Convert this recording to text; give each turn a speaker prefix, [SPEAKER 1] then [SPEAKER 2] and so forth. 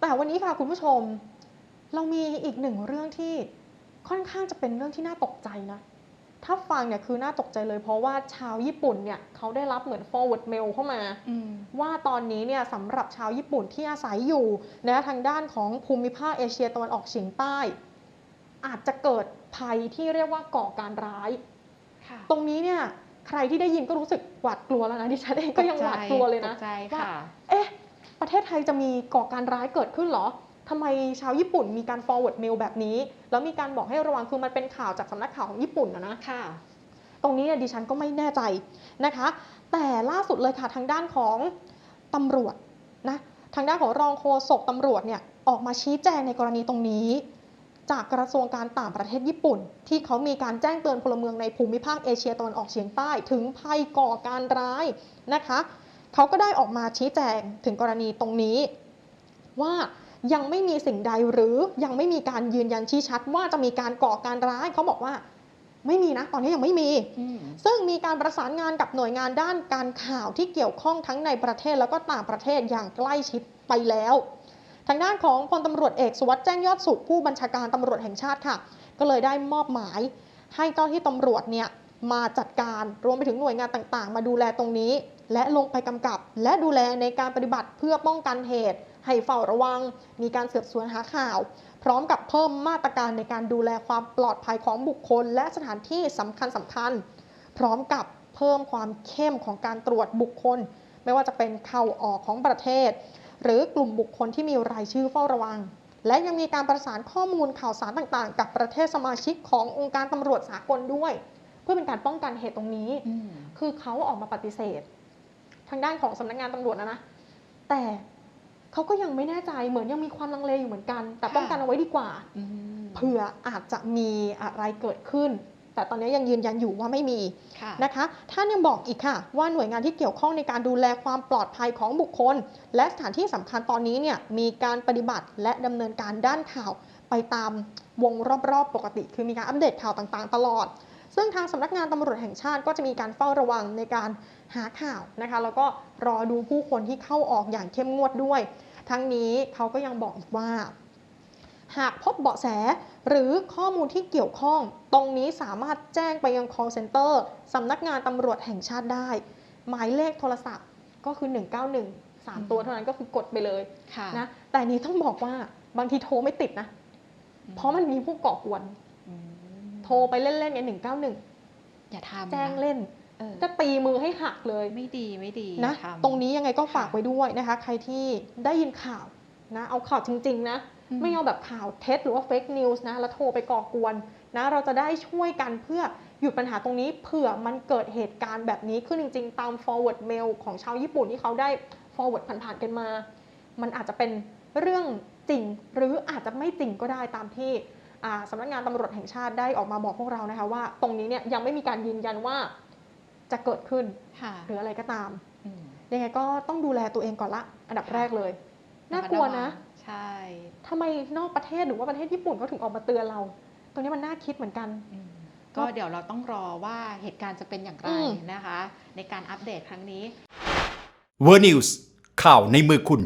[SPEAKER 1] แต่วันนี้ค่ะคุณผู้ชม เรามีอีกหนึ่งเรื่องที่ค่อนข้างจะเป็นเรื่องที่น่าตกใจนะ ถ้าฟังเนี่ยคือน่าตกใจเลยเพราะว่าชาวญี่ปุ่นเนี่ยเขาได้รับเหมือน forward mail เข้ามา
[SPEAKER 2] อืม
[SPEAKER 1] ว่าตอนนี้เนี่ยสำหรับชาวญี่ปุ่นที่อาศัยอยู่นะทางด้านของภูมิภาคเอเชียตะวันออกเฉียงใต้ อาจจะเกิดภัยที่เรียกว่าก่อการร้าย
[SPEAKER 2] ค่ะ
[SPEAKER 1] ตรงนี้เนี่ยใครที่ได้ยินก็รู้สึกหวาดกลัวแล้วนะดิฉันเองก็ยังหวาดกลัวเลยนะ
[SPEAKER 2] ตกใจ
[SPEAKER 1] ว่า
[SPEAKER 2] ค่ะ
[SPEAKER 1] เอ๊ะประเท ศไทยจะมีก่อการร้ายเกิดขึ้นเหรอทำไมชาวญี่ปุ่นมีการ forward mail แบบนี้ แล้วมีการบอกให้ระวังคือมันเป็นข่าวจากสำนักข่าวของญี่ปุ่นนะนะ
[SPEAKER 2] ค่ะ
[SPEAKER 1] ตรงนี้เนี่ยดิฉันก็ไม่แน่ใจนะคะ แต่ล่าสุดเลยค่ะทางด้านของตำรวจนะทางด้านของรองโฆษกตำรวจเนี่ยออกมาชี้แจงในกรณีตรงนี้ จากกระทรวงการต่างประเทศญี่ปุ่น ที่เขามีการแจ้งเตือนพลเมืองในภูมิภาคเอเชียตะวันออกเฉียงใต้ ถึงภัยก่อการร้ายนะคะ เขาก็ได้ออกมาชี้แจงถึงกรณีตรงนี้ ว่ายังไม่มีสิ่งใดหรือยังไม่มีการยืนยันชี้ชัด ว่าจะมีการก่อการร้ายเขาบอกว่าไม่มีนะตอนนี้ยังไม่มี
[SPEAKER 2] อืม
[SPEAKER 1] ซึ่งมีการประสานงานกับหน่วยงานด้านการข่าวที่เกี่ยวข้องทั้งในประเทศแล้วก็ต่างประเทศอย่างใกล้ชิดไปแล้ว ทางด้านของพลตำรวจเอกสุวัสด์แจ้งยอดสุขผู้บัญชาการตำรวจแห่งชาติค่ะ ก็เลยได้มอบหมาย ให้เจ้าหน้าที่ตำรวจเนี่ยมาจัดการรวมไปถึงหน่วยงานต่างๆ มาดูแลตรงนี้ และลงไปกำกับ และดูแลในการปฏิบัติเพื่อป้องกันเหตุ ให้เฝ้าระวัง มีการสืบสวนหาข่าว พร้อมกับเพิ่มมาตรการในการดูแลความปลอดภัยของบุคคล และสถานที่สำคัญสำคัญ พร้อมกับเพิ่มความเข้มของการตรวจบุคคล ไม่ว่าจะเป็นเข้าออกของประเทศ หรือกลุ่มบุคคลที่มีรายชื่อเฝ้าระวัง และยังมีการประสานข้อมูลข่าวสารต่างๆ กับประเทศสมาชิกขององค์การตำรวจสากลด้วย เพื่อเป็นการป้องกันเหตุตรงนี้
[SPEAKER 2] อืม
[SPEAKER 1] คือเขาออกมาปฏิเสธ ทางด้านของสำนักงานตำรวจนะนะแต่เขาก็ยังไม่แน่ใจเหมือนยังมีความลังเลอยู่เหมือนกัน แต่ป้องกันเอาไว้ดีกว่า
[SPEAKER 2] อืม
[SPEAKER 1] เผื่ออาจจะมีอะไรเกิดขึ้น แต่ตอนนี้ยังยืนยันอยู่ว่าไม่มี
[SPEAKER 2] ค่ะ
[SPEAKER 1] นะคะ ท่านยังบอกอีกค่ะ ว่าหน่วยงานที่เกี่ยวข้องในการดูแลความปลอดภัยของบุคคล และสถานที่สำคัญตอนนี้เนี่ยมีการปฏิบัติและดำเนินการด้านข่าวไปตามวงรอบๆปกติ คือมีการอัปเดตข่าวต่างๆ ตลอด ซึ่งทางสำนักงานตำรวจแห่งชาติก็จะมีการเฝ้าระวังในการหาข่าวนะคะ แล้วก็รอดูผู้คนที่เข้าออกอย่างเข้มงวดด้วย ทั้งนี้เขาก็ยังบอกอีกว่า หากพบเบาะแสหรือข้อมูลที่เกี่ยวข้อง ตรงนี้สามารถแจ้งไปยัง call center สำนักงานตำรวจแห่งชาติได้ หมายเลขโทรศัพท์ก็คือ 191 3 ตัวเท่านั้นก็คือกดไปเลยะนะ แต่นี้ต้องบอกว่าบางทีโทรไม่ติดนะ เพราะมันมีผู้ก่อกวน ทรไปเล่นๆไง191
[SPEAKER 2] อย่าทำ
[SPEAKER 1] แจ้ง
[SPEAKER 2] นะ
[SPEAKER 1] เล่น
[SPEAKER 2] เออ
[SPEAKER 1] ก็ตีมือให้หักเลย
[SPEAKER 2] ไม่ดีไม่ดี
[SPEAKER 1] นะ
[SPEAKER 2] อย่าทำ
[SPEAKER 1] ตรงนี้ยังไงก็ฝาก
[SPEAKER 2] ค่ะ
[SPEAKER 1] ไว้ด้วยนะคะ ใครที่ได้ยินข่าวนะเอาข่าวจริง ๆ นะ
[SPEAKER 2] อืม
[SPEAKER 1] ไม่เอาแบบข่าวเท็จหรือว่าเฟกนิวส์นะ แล้วโทรไปก่อกวนนะเราจะได้ช่วยกันเพื่อหยุดปัญหาตรงนี้เผื่อมันเกิดเหตุการณ์แบบนี้ขึ้นจริง ๆ ตาม forward mail ของชาวญี่ปุ่นที่เขาได้ forward ผ่านๆกันมา มันอาจจะเป็นเรื่องจริงหรืออาจจะไม่จริงก็ได้ตามที่อ่า สำนักงานตำรวจแห่งชาติได้ออกมาบอกพวกเรานะคะว่า ตรงนี้เนี่ยยังไม่มีการยืนยันว่าจะเกิดขึ้น
[SPEAKER 2] ค่ะ
[SPEAKER 1] หรืออะไรก็ตาม
[SPEAKER 2] อืม
[SPEAKER 1] ยังไงก็ต้องดูแลตัวเองก่อนละอันดับแรกเลย น่ากลัวนะ
[SPEAKER 2] ใช่
[SPEAKER 1] ทำไมนอกประเทศหรือว่าประเทศญี่ปุ่นเขาถึงออกมาเตือนเรา ตรงนี้มันน่าคิดเหมือนกัน
[SPEAKER 2] อืมก็เดี๋ยวเราต้องรอว่าเหตุการณ์จะเป็นอย่างไร
[SPEAKER 1] อืม
[SPEAKER 2] นะคะ ในการอัปเดตครั้งนี้
[SPEAKER 3] เวอร์นิวส์ข่าวในมือคุณ